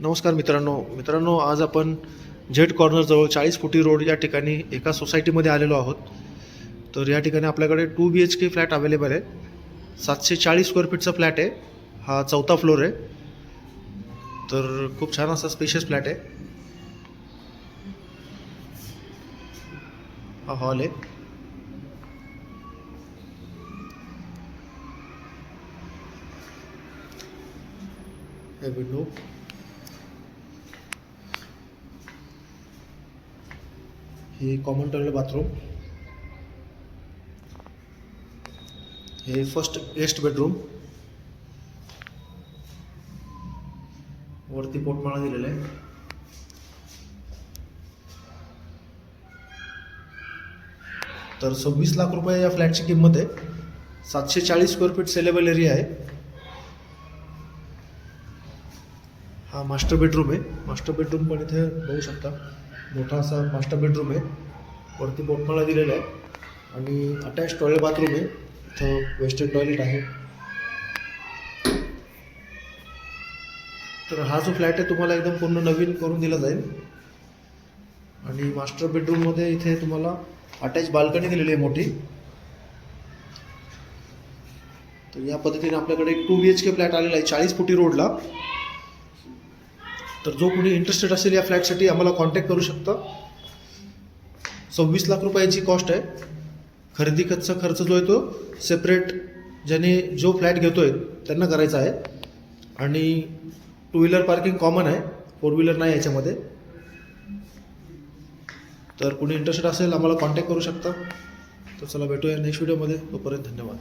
नमस्कार मित्रांनो. मित्रांनो आज आपण जेट कॉर्नरजवळ चाळीस फुटी रोड या ठिकाणी एका सोसायटीमध्ये आलेलो आहोत. तर या ठिकाणी आपल्याकडे two B H K flat available आहे. सातशे चाळीस स्क्वेअर फीटचा फ्लॅट आहे. हा चौथा फ्लोर आहे. तर खूप छान असा स्पेशियस फ्लॅट आहे. हा हॉल आहे. हे विंडो हे कॉमन टॉयलेट बाथरूम हे फर्स्ट गेस्ट बेडरूम वरती पोटमाळा दिलेला आहे. तर सव्वीस लाख रुपये या फ्लॅटची किंमत आहे. सातशे चाळीस स्क्वेअर फीट सेलेबल एरिया आहे. हा मास्टर बेडरूम आहे. मास्टर बेडरूम पण इथे बघू शकता. मोठा असा मास्टर बेडरूम आहे. वरती बोटमाला दिलेला आहे. आणि अटॅच टॉयलेट बाथरूम आहे. इथं वेस्टर्न टॉयलेट आहे. तर हा जो फ्लॅट आहे तुम्हाला एकदम पूर्ण नवीन करून दिला जाईल. आणि मास्टर बेडरूममध्ये इथे तुम्हाला अटॅच बाल्कनी दिलेली आहे मोठी. तर या पद्धतीने आपल्याकडे एक two B H K flat आलेला आहे चाळीस फुटी रोडला तर जो कोणी इंटरेस्टेड असेल या फ्लॅटसाठी आम्हाला कॉन्टॅक्ट करू शकता. सव्वीस लाख रुपयाची कॉस्ट आहे. खरेदी खर्च खर्च जो आहे तो सेपरेट ज्याने जो फ्लॅट घेतो आहे त्यांना करायचा आहे. आणि टू व्हीलर पार्किंग कॉमन आहे. फोर व्हीलर नाही याच्यामध्ये. तर कुणी इंटरेस्टेड असेल आम्हाला कॉन्टॅक्ट करू शकता. तर चला भेटूया नेक्स्ट व्हिडिओमध्ये तोपर्यंत धन्यवाद.